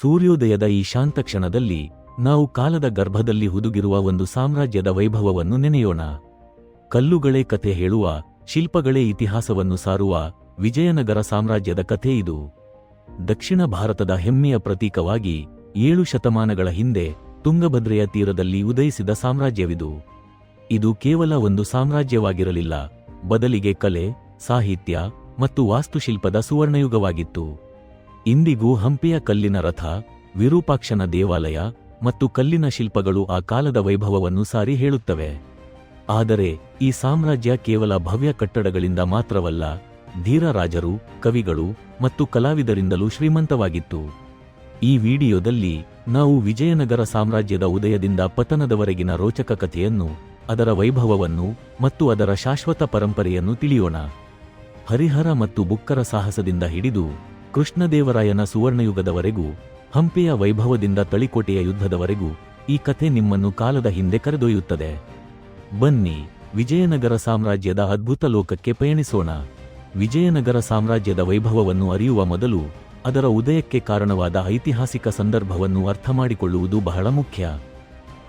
ಸೂರ್ಯೋದಯದ ಈ ಶಾಂತ ಕ್ಷಣದಲ್ಲಿ ನಾವು ಕಾಲದ ಗರ್ಭದಲ್ಲಿ ಹುದುಗಿರುವ ಒಂದು ಸಾಮ್ರಾಜ್ಯದ ವೈಭವವನ್ನು ನೆನೆಯೋಣ. ಕಲ್ಲುಗಳೇ ಕಥೆ ಹೇಳುವ, ಶಿಲ್ಪಗಳೇ ಇತಿಹಾಸವನ್ನು ಸಾರುವ ವಿಜಯನಗರ ಸಾಮ್ರಾಜ್ಯದ ಕಥೆ ಇದು. ದಕ್ಷಿಣ ಭಾರತದ ಹೆಮ್ಮೆಯ ಪ್ರತೀಕವಾಗಿ ಏಳು ಶತಮಾನಗಳ ಹಿಂದೆ ತುಂಗಭದ್ರೆಯ ತೀರದಲ್ಲಿ ಉದಯಿಸಿದ ಸಾಮ್ರಾಜ್ಯವಿದು. ಇದು ಕೇವಲ ಒಂದು ಸಾಮ್ರಾಜ್ಯವಾಗಿರಲಿಲ್ಲ, ಬದಲಿಗೆ ಕಲೆ, ಸಾಹಿತ್ಯ ಮತ್ತು ವಾಸ್ತುಶಿಲ್ಪದ ಸುವರ್ಣಯುಗವಾಗಿತ್ತು. ಇಂದಿಗೂ ಹಂಪಿಯ ಕಲ್ಲಿನ ರಥ, ವಿರೂಪಾಕ್ಷನ ದೇವಾಲಯ ಮತ್ತು ಕಲ್ಲಿನ ಶಿಲ್ಪಗಳು ಆ ಕಾಲದ ವೈಭವವನ್ನು ಸಾರಿ ಹೇಳುತ್ತವೆ. ಆದರೆ ಈ ಸಾಮ್ರಾಜ್ಯ ಕೇವಲ ಭವ್ಯ ಕಟ್ಟಡಗಳಿಂದ ಮಾತ್ರವಲ್ಲ ಧೀರ ರಾಜರು ಕವಿಗಳು ಮತ್ತು ಕಲಾವಿದರಿಂದಲೂ ಶ್ರೀಮಂತವಾಗಿತ್ತು. ಈ ವಿಡಿಯೋದಲ್ಲಿ ನಾವು ವಿಜಯನಗರ ಸಾಮ್ರಾಜ್ಯದ ಉದಯದಿಂದ ಪತನದವರೆಗಿನ ರೋಚಕ ಕಥೆಯನ್ನು, ಅದರ ವೈಭವವನ್ನು ಮತ್ತು ಅದರ ಶಾಶ್ವತ ಪರಂಪರೆಯನ್ನು ತಿಳಿಯೋಣ. ಹರಿಹರ ಮತ್ತು ಬುಕ್ಕರ ಸಾಹಸದಿಂದ ಹಿಡಿದು ಕೃಷ್ಣದೇವರಾಯನ ಸುವರ್ಣಯುಗದವರೆಗೂ, ಹಂಪೆಯ ವೈಭವದಿಂದ ತಳಿಕೋಟೆಯ ಯುದ್ಧದವರೆಗೂ ಈ ಕಥೆ ನಿಮ್ಮನ್ನು ಕಾಲದ ಹಿಂದೆ ಕರೆದೊಯ್ಯುತ್ತದೆ. ಬನ್ನಿ, ವಿಜಯನಗರ ಸಾಮ್ರಾಜ್ಯದ ಅದ್ಭುತ ಲೋಕಕ್ಕೆ ಪಯಣಿಸೋಣ. ವಿಜಯನಗರ ಸಾಮ್ರಾಜ್ಯದ ವೈಭವವನ್ನು ಅರಿಯುವ ಮೊದಲು, ಅದರ ಉದಯಕ್ಕೆ ಕಾರಣವಾದ ಐತಿಹಾಸಿಕ ಸಂದರ್ಭವನ್ನು ಅರ್ಥಮಾಡಿಕೊಳ್ಳುವುದು ಬಹಳ ಮುಖ್ಯ.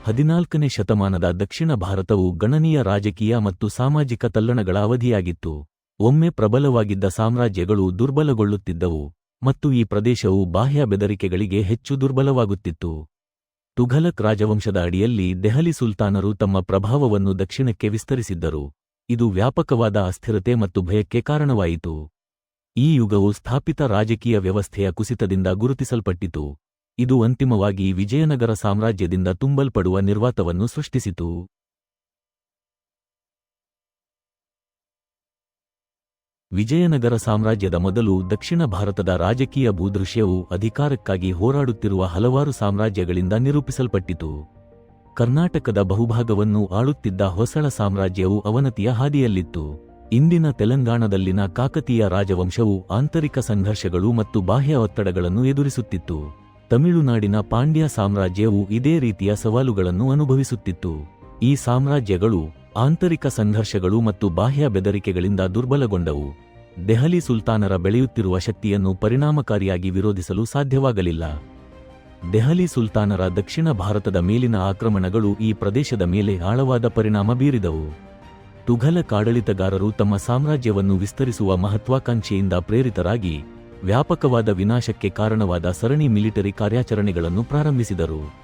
ಹದಿನಾಲ್ಕನೇ ಶತಮಾನದ ದಕ್ಷಿಣ ಭಾರತವು ಗಣನೀಯ ರಾಜಕೀಯ ಮತ್ತು ಸಾಮಾಜಿಕ ತಲ್ಲಣಗಳ ಅವಧಿಯಾಗಿತ್ತು. ಒಮ್ಮೆ ಪ್ರಬಲವಾಗಿದ್ದ ಸಾಮ್ರಾಜ್ಯಗಳು ದುರ್ಬಲಗೊಳ್ಳುತ್ತಿದ್ದವು ಮತ್ತು ಈ ಪ್ರದೇಶವು ಬಾಹ್ಯ ಬೆದರಿಕೆಗಳಿಗೆ ಹೆಚ್ಚು ದುರ್ಬಲವಾಗುತ್ತಿತ್ತು. ತುಘಲಕ್ ರಾಜವಂಶದ ಅಡಿಯಲ್ಲಿ ದೆಹಲಿ ಸುಲ್ತಾನರು ತಮ್ಮ ಪ್ರಭಾವವನ್ನು ದಕ್ಷಿಣಕ್ಕೆ ವಿಸ್ತರಿಸಿದ್ದರು. ಇದು ವ್ಯಾಪಕವಾದ ಅಸ್ಥಿರತೆ ಮತ್ತು ಭಯಕ್ಕೆ ಕಾರಣವಾಯಿತು. ಈ ಯುಗವು ಸ್ಥಾಪಿತ ರಾಜಕೀಯ ವ್ಯವಸ್ಥೆಯ ಕುಸಿತದಿಂದ ಗುರುತಿಸಲ್ಪಟ್ಟಿತು. ಇದು ಅಂತಿಮವಾಗಿ ವಿಜಯನಗರ ಸಾಮ್ರಾಜ್ಯದಿಂದ ತುಂಬಲ್ಪಡುವ ನಿರ್ವಾತವನ್ನು ಸೃಷ್ಟಿಸಿತು. ವಿಜಯನಗರ ಸಾಮ್ರಾಜ್ಯದ ಮೊದಲು ದಕ್ಷಿಣ ಭಾರತದ ರಾಜಕೀಯ ಭೂದೃಶ್ಯವು ಅಧಿಕಾರಕ್ಕಾಗಿ ಹೋರಾಡುತ್ತಿರುವ ಹಲವಾರು ಸಾಮ್ರಾಜ್ಯಗಳಿಂದ ನಿರೂಪಿಸಲ್ಪಟ್ಟಿತು. ಕರ್ನಾಟಕದ ಬಹುಭಾಗವನ್ನು ಆಳುತ್ತಿದ್ದ ಹೊಸಳ ಸಾಮ್ರಾಜ್ಯವು ಅವನತಿಯ ಹಾದಿಯಲ್ಲಿತ್ತು. ಇಂದಿನ ತೆಲಂಗಾಣದಲ್ಲಿನ ಕಾಕತೀಯ ರಾಜವಂಶವು ಆಂತರಿಕ ಸಂಘರ್ಷಗಳು ಮತ್ತು ಬಾಹ್ಯ ಒತ್ತಡಗಳನ್ನು ಎದುರಿಸುತ್ತಿತ್ತು. ತಮಿಳುನಾಡಿನ ಪಾಂಡ್ಯ ಸಾಮ್ರಾಜ್ಯವು ಇದೇ ರೀತಿಯ ಸವಾಲುಗಳನ್ನು ಅನುಭವಿಸುತ್ತಿತ್ತು. ಈ ಸಾಮ್ರಾಜ್ಯಗಳು ಆಂತರಿಕ ಸಂಘರ್ಷಗಳು ಮತ್ತು ಬಾಹ್ಯ ಬೆದರಿಕೆಗಳಿಂದ ದುರ್ಬಲಗೊಂಡವು. ದೆಹಲಿ ಸುಲ್ತಾನರ ಬೆಳೆಯುತ್ತಿರುವ ಶಕ್ತಿಯನ್ನು ಪರಿಣಾಮಕಾರಿಯಾಗಿ ವಿರೋಧಿಸಲು ಸಾಧ್ಯವಾಗಲಿಲ್ಲ. ದೆಹಲಿ ಸುಲ್ತಾನರ ದಕ್ಷಿಣ ಭಾರತದ ಮೇಲಿನ ಆಕ್ರಮಣಗಳು ಈ ಪ್ರದೇಶದ ಮೇಲೆ ಆಳವಾದ ಪರಿಣಾಮ ಬೀರಿದವು. ತುಘಲಕ್ ಆಡಳಿತಗಾರರು ತಮ್ಮ ಸಾಮ್ರಾಜ್ಯವನ್ನು ವಿಸ್ತರಿಸುವ ಮಹತ್ವಾಕಾಂಕ್ಷೆಯಿಂದ ಪ್ರೇರಿತರಾಗಿ ವ್ಯಾಪಕವಾದ ವಿನಾಶಕ್ಕೆ ಕಾರಣವಾದ ಸರಣಿ ಮಿಲಿಟರಿ ಕಾರ್ಯಾಚರಣೆಗಳನ್ನು ಪ್ರಾರಂಭಿಸಿದರು.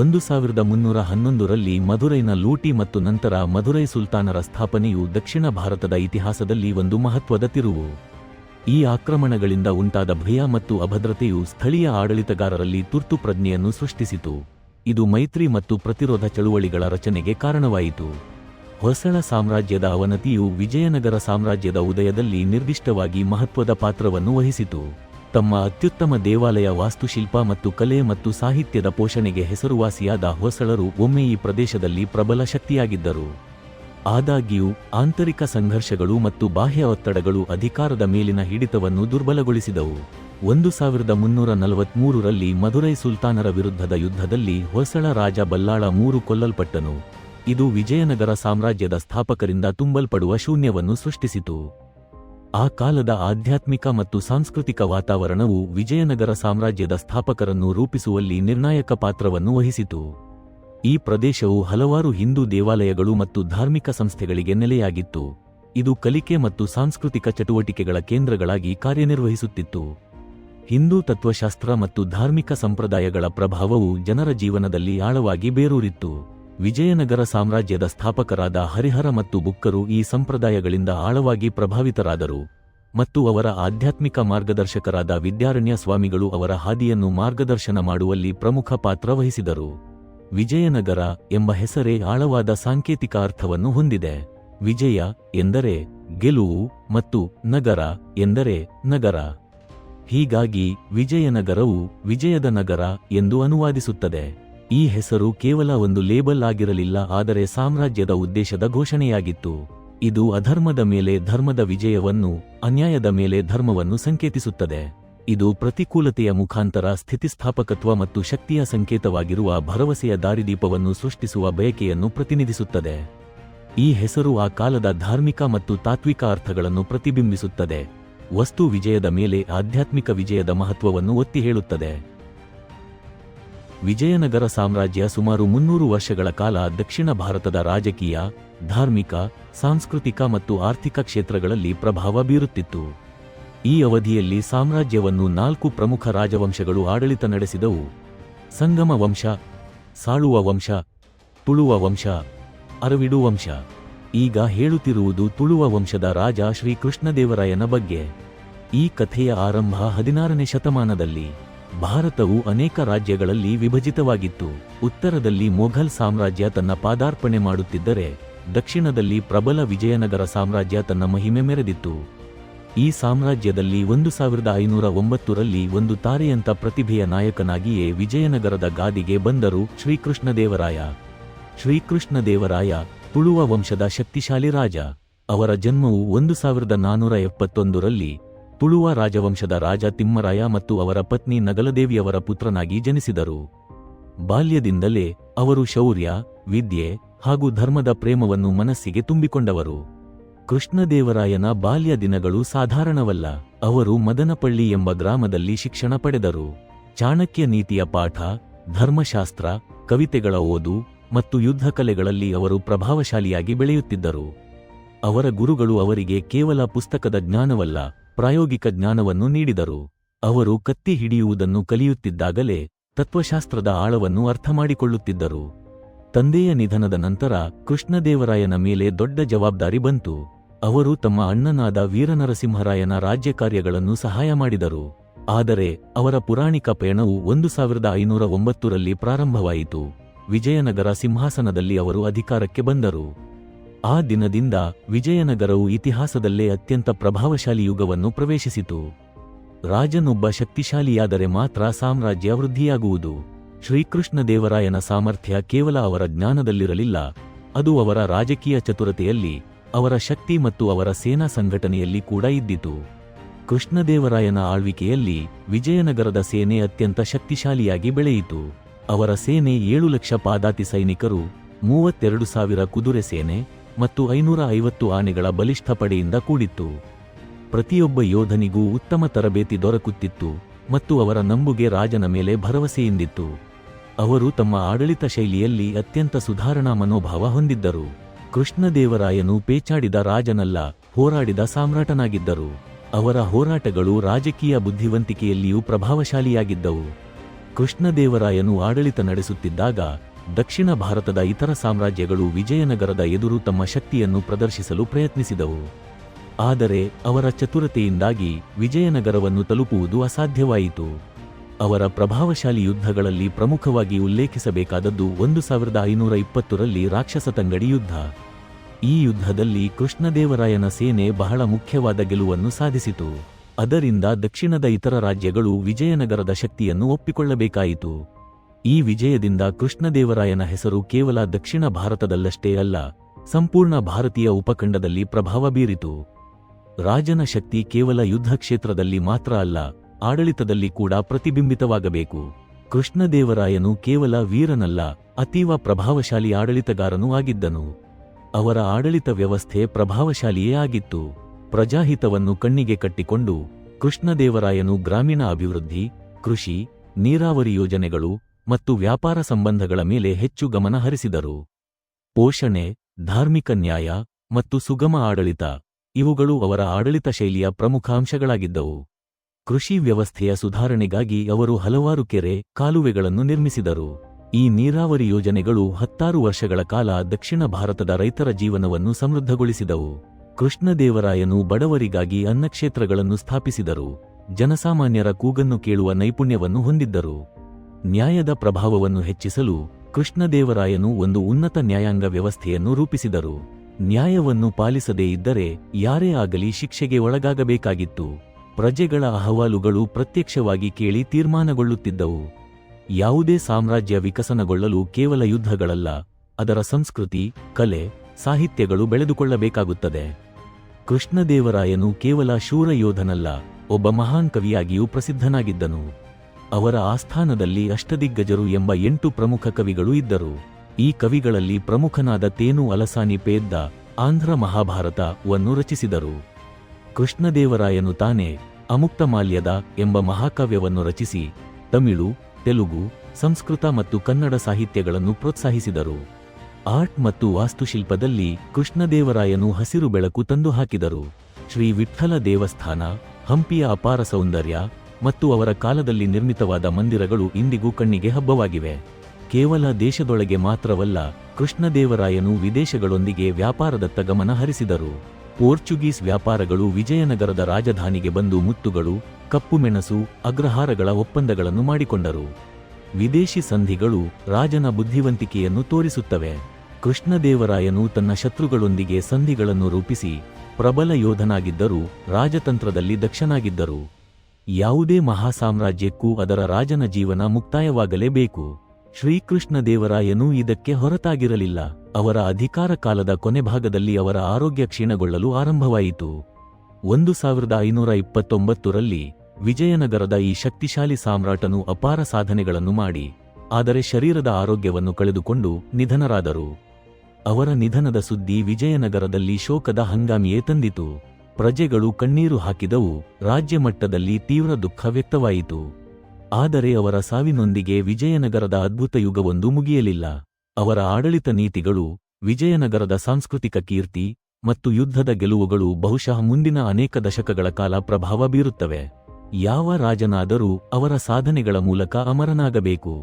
ಒಂದು ಸಾವಿರದ ಮುನ್ನೂರ ಹನ್ನೊಂದರಲ್ಲಿ ಮಧುರೈನ ಲೂಟಿ ಮತ್ತು ನಂತರ ಮಧುರೈ ಸುಲ್ತಾನರ ಸ್ಥಾಪನೆಯು ದಕ್ಷಿಣ ಭಾರತದ ಇತಿಹಾಸದಲ್ಲಿ ಒಂದು ಮಹತ್ವದ ತಿರುವು. ಈ ಆಕ್ರಮಣಗಳಿಂದ ಉಂಟಾದ ಭಯ ಮತ್ತು ಅಭದ್ರತೆಯು ಸ್ಥಳೀಯ ಆಡಳಿತಗಾರರಲ್ಲಿ ತುರ್ತು ಪ್ರಜ್ಞೆಯನ್ನು ಸೃಷ್ಟಿಸಿತು. ಇದು ಮೈತ್ರಿ ಮತ್ತು ಪ್ರತಿರೋಧ ಚಳುವಳಿಗಳ ರಚನೆಗೆ ಕಾರಣವಾಯಿತು. ಹೊಸಳ ಸಾಮ್ರಾಜ್ಯದ ಅವನತಿಯು ವಿಜಯನಗರ ಸಾಮ್ರಾಜ್ಯದ ಉದಯದಲ್ಲಿ ನಿರ್ದಿಷ್ಟವಾಗಿ ಮಹತ್ವದ ಪಾತ್ರವನ್ನು ವಹಿಸಿತು. ತಮ್ಮ ಅತ್ಯುತ್ತಮ ದೇವಾಲಯ ವಾಸ್ತುಶಿಲ್ಪ ಮತ್ತು ಕಲೆ ಮತ್ತು ಸಾಹಿತ್ಯದ ಪೋಷಣೆಗೆ ಹೆಸರುವಾಸಿಯಾದ ಹೊಸಳರು ಒಮ್ಮೆ ಈ ಪ್ರದೇಶದಲ್ಲಿ ಪ್ರಬಲ ಶಕ್ತಿಯಾಗಿದ್ದರು. ಆದಾಗ್ಯೂ, ಆಂತರಿಕ ಸಂಘರ್ಷಗಳು ಮತ್ತು ಬಾಹ್ಯ ಒತ್ತಡಗಳು ಅಧಿಕಾರದ ಮೇಲಿನ ಹಿಡಿತವನ್ನು ದುರ್ಬಲಗೊಳಿಸಿದವು. ಒಂದು ಸಾವಿರದ ಮುನ್ನೂರ ನಲವತ್ಮೂರರಲ್ಲಿ ಮಧುರೈ ಸುಲ್ತಾನರ ವಿರುದ್ಧದ ಯುದ್ಧದಲ್ಲಿ ಹೊಸಳ ರಾಜ ಬಲ್ಲಾಳ ಮೂರು ಕೊಲ್ಲಲ್ಪಟ್ಟನು. ಇದು ವಿಜಯನಗರ ಸಾಮ್ರಾಜ್ಯದ ಸ್ಥಾಪಕರಿಂದ ತುಂಬಲ್ಪಡುವ ಶೂನ್ಯವನ್ನು ಸೃಷ್ಟಿಸಿತು. ಆ ಕಾಲದ ಆಧ್ಯಾತ್ಮಿಕ ಮತ್ತು ಸಾಂಸ್ಕೃತಿಕ ವಾತಾವರಣವು ವಿಜಯನಗರ ಸಾಮ್ರಾಜ್ಯದ ಸ್ಥಾಪಕರನ್ನು ರೂಪಿಸುವಲ್ಲಿ ನಿರ್ಣಾಯಕ ಪಾತ್ರವನ್ನು ವಹಿಸಿತು. ಈ ಪ್ರದೇಶವು ಹಲವಾರು ಹಿಂದೂ ದೇವಾಲಯಗಳು ಮತ್ತು ಧಾರ್ಮಿಕ ಸಂಸ್ಥೆಗಳಿಗೆ ನೆಲೆಯಾಗಿತ್ತು. ಇದು ಕಲಿಕೆ ಮತ್ತು ಸಾಂಸ್ಕೃತಿಕ ಚಟುವಟಿಕೆಗಳ ಕೇಂದ್ರಗಳಾಗಿ ಕಾರ್ಯನಿರ್ವಹಿಸುತ್ತಿತ್ತು. ಹಿಂದೂ ತತ್ವಶಾಸ್ತ್ರ ಮತ್ತು ಧಾರ್ಮಿಕ ಸಂಪ್ರದಾಯಗಳ ಪ್ರಭಾವವು ಜನರ ಜೀವನದಲ್ಲಿ ಆಳವಾಗಿ ಬೇರೂರಿತ್ತು. ವಿಜಯನಗರ ಸಾಮ್ರಾಜ್ಯದ ಸ್ಥಾಪಕರಾದ ಹರಿಹರ ಮತ್ತು ಬುಕ್ಕರು ಈ ಸಂಪ್ರದಾಯಗಳಿಂದ ಆಳವಾಗಿ ಪ್ರಭಾವಿತರಾದರು. ಮತ್ತು ಅವರ ಆಧ್ಯಾತ್ಮಿಕ ಮಾರ್ಗದರ್ಶಕರಾದ ವಿದ್ಯಾರಣ್ಯ ಸ್ವಾಮಿಗಳು ಅವರ ಹಾದಿಯನ್ನು ಮಾರ್ಗದರ್ಶನ ಮಾಡುವಲ್ಲಿ ಪ್ರಮುಖ ಪಾತ್ರ ವಹಿಸಿದರು. ವಿಜಯನಗರ ಎಂಬ ಹೆಸರೇ ಆಳವಾದ ಸಾಂಕೇತಿಕ ಅರ್ಥವನ್ನು ಹೊಂದಿದೆ. ವಿಜಯ ಎಂದರೆ ಗೆಲುವು ಮತ್ತು ನಗರ ಎಂದರೆ ನಗರ. ಹೀಗಾಗಿ ವಿಜಯನಗರವು ವಿಜಯದ ನಗರ ಎಂದು ಅನುವಾದಿಸುತ್ತದೆ. ಈ ಹೆಸರು ಕೇವಲ ಒಂದು ಲೇಬಲ್ ಆಗಿರಲಿಲ್ಲ, ಆದರೆ ಸಾಮ್ರಾಜ್ಯದ ಉದ್ದೇಶದ ಘೋಷಣೆಯಾಗಿತ್ತು. ಇದು ಅಧರ್ಮದ ಮೇಲೆ ಧರ್ಮದ ವಿಜಯವನ್ನು, ಅನ್ಯಾಯದ ಮೇಲೆ ಧರ್ಮವನ್ನು ಸಂಕೇತಿಸುತ್ತದೆ. ಇದು ಪ್ರತಿಕೂಲತೆಯ ಮುಖಾಂತರ ಸ್ಥಿತಿಸ್ಥಾಪಕತ್ವ ಮತ್ತು ಶಕ್ತಿಯ ಸಂಕೇತವಾಗಿರುವ ಭರವಸೆಯ ದಾರಿದೀಪವನ್ನು ಸೃಷ್ಟಿಸುವ ಬಯಕೆಯನ್ನು ಪ್ರತಿನಿಧಿಸುತ್ತದೆ. ಈ ಹೆಸರು ಆ ಕಾಲದ ಧಾರ್ಮಿಕ ಮತ್ತು ತಾತ್ವಿಕ ಅರ್ಥಗಳನ್ನು ಪ್ರತಿಬಿಂಬಿಸುತ್ತದೆ. ವಸ್ತು ವಿಜಯದ ಮೇಲೆ ಆಧ್ಯಾತ್ಮಿಕ ವಿಜಯದ ಮಹತ್ವವನ್ನು ಒತ್ತಿ ಹೇಳುತ್ತದೆ. ವಿಜಯನಗರ ಸಾಮ್ರಾಜ್ಯ ಸುಮಾರು ಮುನ್ನೂರು ವರ್ಷಗಳ ಕಾಲ ದಕ್ಷಿಣ ಭಾರತದ ರಾಜಕೀಯ, ಧಾರ್ಮಿಕ, ಸಾಂಸ್ಕೃತಿಕ ಮತ್ತು ಆರ್ಥಿಕ ಕ್ಷೇತ್ರಗಳಲ್ಲಿ ಪ್ರಭಾವ ಬೀರುತ್ತಿತ್ತು. ಈ ಅವಧಿಯಲ್ಲಿ ಸಾಮ್ರಾಜ್ಯವನ್ನು ನಾಲ್ಕು ಪ್ರಮುಖ ರಾಜವಂಶಗಳು ಆಡಳಿತ ನಡೆಸಿದವು. ಸಂಗಮ ವಂಶ, ಸಾಳುವ ವಂಶ, ತುಳುವ ವಂಶ, ಅರವಿಡು ವಂಶ. ಈಗ ಹೇಳುತ್ತಿರುವುದು ತುಳುವ ವಂಶದ ರಾಜ ಶ್ರೀ ಕೃಷ್ಣದೇವರಾಯನ ಬಗ್ಗೆ. ಈ ಕಥೆಯ ಆರಂಭ ಹದಿನಾರನೇ ಶತಮಾನದಲ್ಲಿ. ಭಾರತವು ಅನೇಕ ರಾಜ್ಯಗಳಲ್ಲಿ ವಿಭಜಿತವಾಗಿತ್ತು. ಉತ್ತರದಲ್ಲಿ ಮೊಘಲ್ ಸಾಮ್ರಾಜ್ಯ ತನ್ನ ಪಾದಾರ್ಪಣೆ ಮಾಡುತ್ತಿದ್ದರೆ, ದಕ್ಷಿಣದಲ್ಲಿ ಪ್ರಬಲ ವಿಜಯನಗರ ಸಾಮ್ರಾಜ್ಯ ತನ್ನ ಮಹಿಮೆ ಮೆರೆದಿತ್ತು. ಈ ಸಾಮ್ರಾಜ್ಯದಲ್ಲಿ ಒಂದು ಸಾವಿರದ ಐನೂರ ಒಂಬತ್ತರಲ್ಲಿ ಒಂದು ತಾರೆಯಂತ ಪ್ರತಿಭೆಯ ನಾಯಕನಾಗಿಯೇ ವಿಜಯನಗರದ ಗಾದಿಗೆ ಬಂದರು ಶ್ರೀಕೃಷ್ಣದೇವರಾಯ. ಶ್ರೀಕೃಷ್ಣದೇವರಾಯ, ತುಳುವ ವಂಶದ ಶಕ್ತಿಶಾಲಿ ರಾಜ. ಅವರ ಜನ್ಮವು ಒಂದು ಸಾವಿರದ ನಾನೂರ ಎಪ್ಪತ್ತೊಂದರಲ್ಲಿ ತುಳುವ ರಾಜವಂಶದ ರಾಜ ತಿಮ್ಮರಾಯ ಮತ್ತು ಅವರ ಪತ್ನಿ ನಗಲದೇವಿಯವರ ಪುತ್ರನಾಗಿ ಜನಿಸಿದರು. ಬಾಲ್ಯದಿಂದಲೇ ಅವರು ಶೌರ್ಯ, ವಿದ್ಯೆ ಹಾಗೂ ಧರ್ಮದ ಪ್ರೇಮವನ್ನು ಮನಸ್ಸಿಗೆ ತುಂಬಿಕೊಂಡವರು. ಕೃಷ್ಣದೇವರಾಯನ ಬಾಲ್ಯ ದಿನಗಳು ಸಾಧಾರಣವಲ್ಲ, ಅವರು ಮದನಪಳ್ಳಿ ಎಂಬ ಗ್ರಾಮದಲ್ಲಿ ಶಿಕ್ಷಣ ಪಡೆದರು. ಚಾಣಕ್ಯ ನೀತಿಯ ಪಾಠ, ಧರ್ಮಶಾಸ್ತ್ರ, ಕವಿತೆಗಳ ಓದು ಮತ್ತು ಯುದ್ಧ ಕಲೆಗಳಲ್ಲಿ ಅವರು ಪ್ರಭಾವಶಾಲಿಯಾಗಿ ಬೆಳೆಯುತ್ತಿದ್ದರು. ಅವರ ಗುರುಗಳು ಅವರಿಗೆ ಕೇವಲ ಪುಸ್ತಕದ ಜ್ಞಾನವಲ್ಲ ಪ್ರಾಯೋಗಿಕ ಜ್ಞಾನವನ್ನು ನೀಡಿದರು. ಅವರು ಕತ್ತಿ ಹಿಡಿಯುವುದನ್ನು ಕಲಿಯುತ್ತಿದ್ದಾಗಲೇ ತತ್ವಶಾಸ್ತ್ರದ ಆಳವನ್ನು ಅರ್ಥಮಾಡಿಕೊಳ್ಳುತ್ತಿದ್ದರು. ತಂದೆಯ ನಿಧನದ ನಂತರ ಕೃಷ್ಣದೇವರಾಯನ ಮೇಲೆ ದೊಡ್ಡ ಜವಾಬ್ದಾರಿ ಬಂತು. ಅವರು ತಮ್ಮ ಅಣ್ಣನಾದ ವೀರನರಸಿಂಹರಾಯನ ರಾಜ್ಯ ಕಾರ್ಯಗಳನ್ನು ಸಹಾಯ ಮಾಡಿದರು. ಆದರೆ ಅವರ ಪುರಾಣಿಕ ಪಯಣವು ಒಂದು ಸಾವಿರದ ಐನೂರ ಒಂಬತ್ತರಲ್ಲಿ ಪ್ರಾರಂಭವಾಯಿತು. ವಿಜಯನಗರ ಸಿಂಹಾಸನದಲ್ಲಿ ಅವರು ಅಧಿಕಾರಕ್ಕೆ ಬಂದರು. ಆ ದಿನದಿಂದ ವಿಜಯನಗರವು ಇತಿಹಾಸದಲ್ಲೇ ಅತ್ಯಂತ ಪ್ರಭಾವಶಾಲಿ ಯುಗವನ್ನು ಪ್ರವೇಶಿಸಿತು. ರಾಜನೊಬ್ಬ ಶಕ್ತಿಶಾಲಿಯಾದರೆ ಮಾತ್ರ ಸಾಮ್ರಾಜ್ಯ ವೃದ್ಧಿಯಾಗುವುದು. ಶ್ರೀಕೃಷ್ಣದೇವರಾಯನ ಸಾಮರ್ಥ್ಯ ಕೇವಲ ಅವರ ಜ್ಞಾನದಲ್ಲಿರಲಿಲ್ಲ. ಅದು ಅವರ ರಾಜಕೀಯ ಚತುರತೆಯಲ್ಲಿ, ಅವರ ಶಕ್ತಿ ಮತ್ತು ಅವರ ಸೇನಾ ಸಂಘಟನೆಯಲ್ಲಿ ಕೂಡ ಇದ್ದಿತು. ಕೃಷ್ಣದೇವರಾಯನ ಆಳ್ವಿಕೆಯಲ್ಲಿ ವಿಜಯನಗರದ ಸೇನೆ ಅತ್ಯಂತ ಶಕ್ತಿಶಾಲಿಯಾಗಿ ಬೆಳೆಯಿತು. ಅವರ ಸೇನೆ ಏಳು ಲಕ್ಷ ಪಾದಾತಿ ಸೈನಿಕರು, ಮೂವತ್ತೆರಡು ಸಾವಿರ ಕುದುರೆ ಸೇನೆ ಮತ್ತು ಐನೂರ ಐವತ್ತು ಆನೆಗಳ ಬಲಿಷ್ಠ ಪಡೆಯಿಂದ ಕೂಡಿತ್ತು. ಪ್ರತಿಯೊಬ್ಬ ಯೋಧನಿಗೂ ಉತ್ತಮ ತರಬೇತಿ ದೊರಕುತ್ತಿತ್ತು ಮತ್ತು ಅವರ ನಂಬುಗೆ ರಾಜನ ಮೇಲೆ ಭರವಸೆಯಿಂದಿತ್ತು. ಅವರು ತಮ್ಮ ಆಡಳಿತ ಶೈಲಿಯಲ್ಲಿ ಅತ್ಯಂತ ಸುಧಾರಣಾ ಮನೋಭಾವ ಹೊಂದಿದ್ದರು. ಕೃಷ್ಣದೇವರಾಯನು ಪೇಚಾಡಿದ ರಾಜನಲ್ಲ, ಹೋರಾಡಿದ ಸಾಮ್ರಾಟನಾಗಿದ್ದರು. ಅವರ ಹೋರಾಟಗಳು ರಾಜಕೀಯ ಬುದ್ಧಿವಂತಿಕೆಯಲ್ಲಿಯೂ ಪ್ರಭಾವಶಾಲಿಯಾಗಿದ್ದವು. ಕೃಷ್ಣದೇವರಾಯನು ಆಡಳಿತ ನಡೆಸುತ್ತಿದ್ದಾಗ ದಕ್ಷಿಣ ಭಾರತದ ಇತರ ಸಾಮ್ರಾಜ್ಯಗಳು ವಿಜಯನಗರದ ಎದುರು ತಮ್ಮ ಶಕ್ತಿಯನ್ನು ಪ್ರದರ್ಶಿಸಲು ಪ್ರಯತ್ನಿಸಿದವು. ಆದರೆ ಅವರ ಚತುರತೆಯಿಂದಾಗಿ ವಿಜಯನಗರವನ್ನು ತಲುಪುವುದು ಅಸಾಧ್ಯವಾಯಿತು. ಅವರ ಪ್ರಭಾವಶಾಲಿ ಯುದ್ಧಗಳಲ್ಲಿ ಪ್ರಮುಖವಾಗಿ ಉಲ್ಲೇಖಿಸಬೇಕಾದದ್ದು ಒಂದು ಸಾವಿರದ ಐನೂರ ಇಪ್ಪತ್ತರಲ್ಲಿ ರಾಕ್ಷಸ ತಂಗಡಿ ಯುದ್ಧ. ಈ ಯುದ್ಧದಲ್ಲಿ ಕೃಷ್ಣದೇವರಾಯನ ಸೇನೆ ಬಹಳ ಮುಖ್ಯವಾದ ಗೆಲುವನ್ನು ಸಾಧಿಸಿತು. ಅದರಿಂದ ದಕ್ಷಿಣದ ಇತರ ರಾಜ್ಯಗಳು ವಿಜಯನಗರದ ಶಕ್ತಿಯನ್ನು ಒಪ್ಪಿಕೊಳ್ಳಬೇಕಾಯಿತು. ಈ ವಿಜಯದಿಂದ ಕೃಷ್ಣದೇವರಾಯನ ಹೆಸರು ಕೇವಲ ದಕ್ಷಿಣ ಭಾರತದಲ್ಲಷ್ಟೇ ಅಲ್ಲ, ಸಂಪೂರ್ಣ ಭಾರತೀಯ ಉಪಖಂಡದಲ್ಲಿ ಪ್ರಭಾವ ಬೀರಿತು. ರಾಜನ ಶಕ್ತಿ ಕೇವಲ ಯುದ್ಧ ಕ್ಷೇತ್ರದಲ್ಲಿ ಮಾತ್ರ ಅಲ್ಲ, ಆಡಳಿತದಲ್ಲಿ ಕೂಡ ಪ್ರತಿಬಿಂಬಿತವಾಗಬೇಕು. ಕೃಷ್ಣದೇವರಾಯನು ಕೇವಲ ವೀರನಲ್ಲ, ಅತೀವ ಪ್ರಭಾವಶಾಲಿ ಆಡಳಿತಗಾರನೂ ಆಗಿದ್ದನು. ಅವರ ಆಡಳಿತ ವ್ಯವಸ್ಥೆ ಪ್ರಭಾವಶಾಲಿಯೇ ಆಗಿತ್ತು. ಪ್ರಜಾಹಿತವನ್ನು ಕಣ್ಣಿಗೆ ಕಟ್ಟಿಕೊಂಡು ಕೃಷ್ಣದೇವರಾಯನು ಗ್ರಾಮೀಣ ಅಭಿವೃದ್ಧಿ, ಕೃಷಿ, ನೀರಾವರಿ ಯೋಜನೆಗಳು ಮತ್ತು ವ್ಯಾಪಾರ ಸಂಬಂಧಗಳ ಮೇಲೆ ಹೆಚ್ಚು ಗಮನ ಹರಿಸಿದರು. ಪೋಷಣೆ, ಧಾರ್ಮಿಕ ನ್ಯಾಯ ಮತ್ತು ಸುಗಮ ಆಡಳಿತ ಇವುಗಳು ಅವರ ಆಡಳಿತ ಶೈಲಿಯ ಪ್ರಮುಖ ಅಂಶಗಳಾಗಿದ್ದವು. ಕೃಷಿ ವ್ಯವಸ್ಥೆಯ ಸುಧಾರಣೆಗಾಗಿ ಅವರು ಹಲವಾರು ಕೆರೆ, ಕಾಲುವೆಗಳನ್ನು ನಿರ್ಮಿಸಿದರು. ಈ ನೀರಾವರಿ ಯೋಜನೆಗಳು ಹತ್ತಾರು ವರ್ಷಗಳ ಕಾಲ ದಕ್ಷಿಣ ಭಾರತದ ರೈತರ ಜೀವನವನ್ನು ಸಮೃದ್ಧಗೊಳಿಸಿದವು. ಕೃಷ್ಣದೇವರಾಯನು ಬಡವರಿಗಾಗಿ ಅನ್ನಕ್ಷೇತ್ರಗಳನ್ನು ಸ್ಥಾಪಿಸಿದರು. ಜನಸಾಮಾನ್ಯರ ಕೂಗನ್ನು ಕೇಳುವ ನೈಪುಣ್ಯವನ್ನು ಹೊಂದಿದ್ದರು. ನ್ಯಾಯದ ಪ್ರಭಾವವನ್ನು ಹೆಚ್ಚಿಸಲು ಕೃಷ್ಣದೇವರಾಯನು ಒಂದು ಉನ್ನತ ನ್ಯಾಯಾಂಗ ವ್ಯವಸ್ಥೆಯನ್ನು ರೂಪಿಸಿದರು. ನ್ಯಾಯವನ್ನು ಪಾಲಿಸದೇ ಇದ್ದರೆ ಯಾರೇ ಆಗಲಿ ಶಿಕ್ಷೆಗೆ ಒಳಗಾಗಬೇಕಾಗಿತ್ತು. ಪ್ರಜೆಗಳ ಅಹವಾಲುಗಳು ಪ್ರತ್ಯಕ್ಷವಾಗಿ ಕೇಳಿ ತೀರ್ಮಾನಗೊಳ್ಳುತ್ತಿದ್ದವು. ಯಾವುದೇ ಸಾಮ್ರಾಜ್ಯ ವಿಕಸನಗೊಳ್ಳಲು ಕೇವಲ ಯುದ್ಧಗಳಲ್ಲ, ಅದರ ಸಂಸ್ಕೃತಿ, ಕಲೆ, ಸಾಹಿತ್ಯಗಳು ಬೆಳೆದುಕೊಳ್ಳಬೇಕಾಗುತ್ತದೆ. ಕೃಷ್ಣದೇವರಾಯನು ಕೇವಲ ಶೂರ ಯೋಧನಲ್ಲ, ಒಬ್ಬ ಮಹಾನ್ ಕವಿಯಾಗಿಯೂ ಪ್ರಸಿದ್ಧನಾಗಿದ್ದನು. ಅವರ ಆಸ್ಥಾನದಲ್ಲಿ ಅಷ್ಟದಿಗ್ಗಜರು ಎಂಬ ಎಂಟು ಪ್ರಮುಖ ಕವಿಗಳು ಇದ್ದರು. ಈ ಕವಿಗಳಲ್ಲಿ ಪ್ರಮುಖನಾದ ತೇನು ಅಲಸಾನಿ ಪೇದ್ದ ಆಂಧ್ರ ಮಹಾಭಾರತವನ್ನು ರಚಿಸಿದರು. ಕೃಷ್ಣದೇವರಾಯನು ತಾನೇ ಅಮುಕ್ತಮಾಲ್ಯದ ಎಂಬ ಮಹಾಕಾವ್ಯವನ್ನು ರಚಿಸಿ ತಮಿಳು, ತೆಲುಗು, ಸಂಸ್ಕೃತ ಮತ್ತು ಕನ್ನಡ ಸಾಹಿತ್ಯಗಳನ್ನು ಪ್ರೋತ್ಸಾಹಿಸಿದರು. ಆರ್ಟ್ ಮತ್ತು ವಾಸ್ತುಶಿಲ್ಪದಲ್ಲಿ ಕೃಷ್ಣದೇವರಾಯನು ಹಸಿರು ಬೆಳಕು ತಂದು ಹಾಕಿದರು ಶ್ರೀ ವಿಠ್ಠಲ ದೇವಸ್ಥಾನ, ಹಂಪಿಯ ಅಪಾರ ಸೌಂದರ್ಯ ಮತ್ತು ಅವರ ಕಾಲದಲ್ಲಿ ನಿರ್ಮಿತವಾದ ಮಂದಿರಗಳು ಇಂದಿಗೂ ಕಣ್ಣಿಗೆ ಹಬ್ಬವಾಗಿವೆ. ಕೇವಲ ದೇಶದೊಳಗೆ ಮಾತ್ರವಲ್ಲ, ಕೃಷ್ಣದೇವರಾಯನು ವಿದೇಶಗಳೊಂದಿಗೆ ವ್ಯಾಪಾರದತ್ತ ಗಮನ ಹರಿಸಿದರು. ಪೋರ್ಚುಗೀಸ್ ವ್ಯಾಪಾರಗಳು ವಿಜಯನಗರದ ರಾಜಧಾನಿಗೆ ಬಂದು ಮುತ್ತುಗಳು, ಕಪ್ಪು ಮೆಣಸು, ಅಗ್ರಹಾರಗಳ ಒಪ್ಪಂದಗಳನ್ನು ಮಾಡಿಕೊಂಡರು. ವಿದೇಶಿ ಸಂಧಿಗಳು ರಾಜನ ಬುದ್ಧಿವಂತಿಕೆಯನ್ನು ತೋರಿಸುತ್ತವೆ. ಕೃಷ್ಣದೇವರಾಯನು ತನ್ನ ಶತ್ರುಗಳೊಂದಿಗೆ ಸಂಧಿಗಳನ್ನು ರೂಪಿಸಿ ಪ್ರಬಲ ಯೋಧನಾಗಿದ್ದರೂ ರಾಜತಂತ್ರದಲ್ಲಿ ದಕ್ಷನಾಗಿದ್ದರು. ಯಾವುದೇ ಮಹಾಸಾಮ್ರಾಜ್ಯಕ್ಕೂ ಅದರ ರಾಜನ ಜೀವನ ಮುಕ್ತಾಯವಾಗಲೇಬೇಕು. ಶ್ರೀಕೃಷ್ಣದೇವರಾಯನೂ ಇದಕ್ಕೆ ಹೊರತಾಗಿರಲಿಲ್ಲ. ಅವರ ಅಧಿಕಾರ ಕಾಲದ ಕೊನೆಭಾಗದಲ್ಲಿ ಅವರ ಆರೋಗ್ಯ ಕ್ಷೀಣಗೊಳ್ಳಲು ಆರಂಭವಾಯಿತು. ಒಂದು ಸಾವಿರದ ಐನೂರ ಇಪ್ಪತ್ತೊಂಬತ್ತರಲ್ಲಿ ವಿಜಯನಗರದ ಈ ಶಕ್ತಿಶಾಲಿ ಸಾಮ್ರಾಟನು ಅಪಾರ ಸಾಧನೆಗಳನ್ನು ಮಾಡಿ, ಆದರೆ ಶರೀರದ ಆರೋಗ್ಯವನ್ನು ಕಳೆದುಕೊಂಡು ನಿಧನರಾದರು. ಅವರ ನಿಧನದ ಸುದ್ದಿ ವಿಜಯನಗರದಲ್ಲಿ ಶೋಕದ ಹಂಗಾಮಿಯೇ ತಂದಿತು. ಪ್ರಜೆಗಳು ಕಣ್ಣೀರು ಹಾಕಿದವು. ರಾಜ್ಯ ಮಟ್ಟದಲ್ಲಿ ತೀವ್ರ ದುಃಖ ವ್ಯಕ್ತವಾಯಿತು. ಆದರೆ ಅವರ ಸಾವಿನೊಂದಿಗೆ ವಿಜಯನಗರದ ಅದ್ಭುತ ಯುಗವೊಂದು ಮುಗಿಯಲಿಲ್ಲ. ಅವರ ಆಡಳಿತ ನೀತಿಗಳು, ವಿಜಯನಗರದ ಸಾಂಸ್ಕೃತಿಕ ಕೀರ್ತಿ ಮತ್ತು ಯುದ್ಧದ ಗೆಲುವುಗಳು ಬಹುಶಃ ಮುಂದಿನ ಅನೇಕ ದಶಕಗಳ ಕಾಲ ಪ್ರಭಾವ ಬೀರುತ್ತವೆ. ಯಾವ ರಾಜನಾದರೂ ಅವರ ಸಾಧನೆಗಳ ಮೂಲಕ ಅಮರನಾಗಬೇಕು.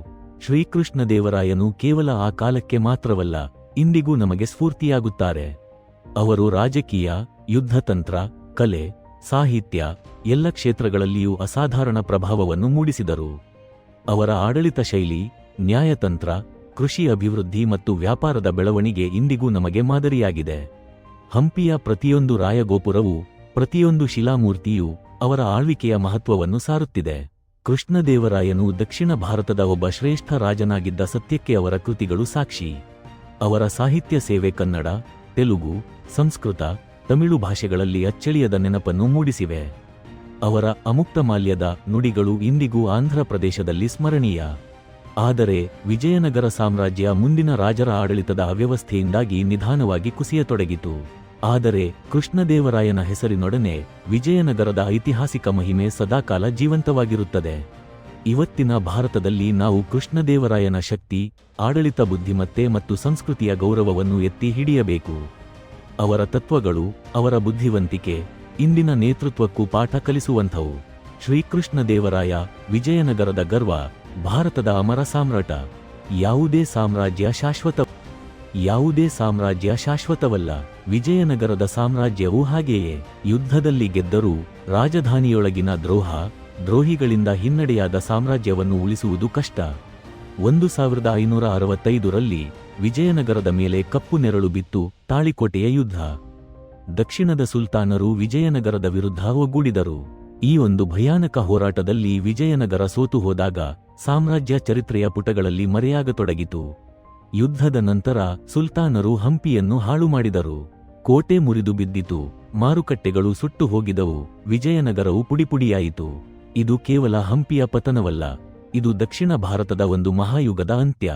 ಶ್ರೀಕೃಷ್ಣದೇವರಾಯನು ಕೇವಲ ಆ ಕಾಲಕ್ಕೆ ಮಾತ್ರವಲ್ಲ, ಇಂದಿಗೂ ನಮಗೆ ಸ್ಫೂರ್ತಿಯಾಗುತ್ತಾರೆ. ಅವರು ರಾಜಕೀಯ ಯುದ್ಧತಂತ್ರ ಕಲೆ, ಸಾಹಿತ್ಯ ಎಲ್ಲ ಕ್ಷೇತ್ರಗಳಲ್ಲಿಯೂ ಅಸಾಧಾರಣ ಪ್ರಭಾವವನ್ನು ಮೂಡಿಸಿದರು. ಅವರ ಆಡಳಿತ ಶೈಲಿ ನ್ಯಾಯತಂತ್ರ ಕೃಷಿ ಅಭಿವೃದ್ಧಿ ಮತ್ತು ವ್ಯಾಪಾರದ ಬೆಳವಣಿಗೆ ಇಂದಿಗೂ ನಮಗೆ ಮಾದರಿಯಾಗಿದೆ. ಹಂಪಿಯ ಪ್ರತಿಯೊಂದು ರಾಯಗೋಪುರವು, ಪ್ರತಿಯೊಂದು ಶಿಲಾಮೂರ್ತಿಯೂ ಅವರ ಆಳ್ವಿಕೆಯ ಮಹತ್ವವನ್ನು ಸಾರುತ್ತಿದೆ. ಕೃಷ್ಣದೇವರಾಯನು ದಕ್ಷಿಣ ಭಾರತದ ಒಬ್ಬ ಶ್ರೇಷ್ಠ ರಾಜನಾಗಿದ್ದ ಸತ್ಯಕ್ಕೆ ಅವರ ಕೃತಿಗಳು ಸಾಕ್ಷಿ. ಅವರ ಸಾಹಿತ್ಯ ಸೇವೆ ಕನ್ನಡ, ತೆಲುಗು, ಸಂಸ್ಕೃತ ತಮಿಳು ಭಾಷೆಗಳಲ್ಲಿ ಅಚ್ಚಳಿಯದ ನೆನಪನ್ನು ಮೂಡಿಸಿವೆ. ಅವರ ಅಮುಕ್ತ ಮಾಲ್ಯದ ನುಡಿಗಳು ಇಂದಿಗೂ ಆಂಧ್ರ ಪ್ರದೇಶದಲ್ಲಿ ಸ್ಮರಣೀಯ. ಆದರೆ ವಿಜಯನಗರ ಸಾಮ್ರಾಜ್ಯ ಮುಂದಿನ ರಾಜರ ಆಡಳಿತದ ಅವ್ಯವಸ್ಥೆಯಿಂದಾಗಿ ನಿಧಾನವಾಗಿ ಕುಸಿಯತೊಡಗಿತು. ಆದರೆ ಕೃಷ್ಣದೇವರಾಯನ ಹೆಸರಿನೊಡನೆ ವಿಜಯನಗರದ ಐತಿಹಾಸಿಕ ಮಹಿಮೆ ಸದಾಕಾಲ ಜೀವಂತವಾಗಿರುತ್ತದೆ. ಇವತ್ತಿನ ಭಾರತದಲ್ಲಿ ನಾವು ಕೃಷ್ಣದೇವರಾಯನ ಶಕ್ತಿ, ಆಡಳಿತ ಬುದ್ಧಿಮತ್ತೆ ಮತ್ತು ಸಂಸ್ಕೃತಿಯ ಗೌರವವನ್ನು ಎತ್ತಿ ಹಿಡಿಯಬೇಕು. ಅವರ ತತ್ವಗಳು, ಅವರ ಬುದ್ಧಿವಂತಿಕೆ, ಇಂದಿನ ನೇತೃತ್ವಕ್ಕೂ ಪಾಠ ಕಲಿಸುವಂಥವು. ಶ್ರೀಕೃಷ್ಣದೇವರಾಯ ವಿಜಯನಗರದ ಗರ್ವ, ಭಾರತದ ಅಮರ ಸಾಮ್ರಾಟ. ಯಾವುದೇ ಸಾಮ್ರಾಜ್ಯ ಶಾಶ್ವತ ಯಾವುದೇ ಸಾಮ್ರಾಜ್ಯ ಶಾಶ್ವತವಲ್ಲ. ವಿಜಯನಗರದ ಸಾಮ್ರಾಜ್ಯವೂ ಹಾಗೆಯೇ. ಯುದ್ಧದಲ್ಲಿ ಗೆದ್ದರೂ ರಾಜಧಾನಿಯೊಳಗಿನ ದ್ರೋಹ, ದ್ರೋಹಿಗಳಿಂದ ಹಿನ್ನಡೆಯಾದ ಸಾಮ್ರಾಜ್ಯವನ್ನು ಉಳಿಸುವುದು ಕಷ್ಟ. ಒಂದು ಸಾವಿರದ ಐನೂರ ಅರವತ್ತೈದರಲ್ಲಿ ವಿಜಯನಗರದ ಮೇಲೆ ಕಪ್ಪು ನೆರಳು ಬಿತ್ತು ತಾಳಿಕೋಟೆಯ ಯುದ್ಧ. ದಕ್ಷಿಣದ ಸುಲ್ತಾನರು ವಿಜಯನಗರದ ವಿರುದ್ಧ ಒಗ್ಗೂಡಿದರು. ಈ ಒಂದು ಭಯಾನಕ ಹೋರಾಟದಲ್ಲಿ ವಿಜಯನಗರ ಸೋತು ಹೋದಾಗ ಸಾಮ್ರಾಜ್ಯ ಚರಿತ್ರೆಯ ಪುಟಗಳಲ್ಲಿ ಮರೆಯಾಗತೊಡಗಿತು. ಯುದ್ಧದ ನಂತರ ಸುಲ್ತಾನರು ಹಂಪಿಯನ್ನು ಹಾಳು ಮಾಡಿದರು. ಕೋಟೆ ಮುರಿದು ಬಿದ್ದಿತು. ಮಾರುಕಟ್ಟೆಗಳು ಸುಟ್ಟು ಹೋಗಿದವು. ವಿಜಯನಗರವು ಪುಡಿಪುಡಿಯಾಯಿತು. ಇದು ಕೇವಲ ಹಂಪಿಯ ಪತನವಲ್ಲ. ಇದು ದಕ್ಷಿಣ ಭಾರತದ ಒಂದು ಮಹಾಯುಗದ ಅಂತ್ಯ.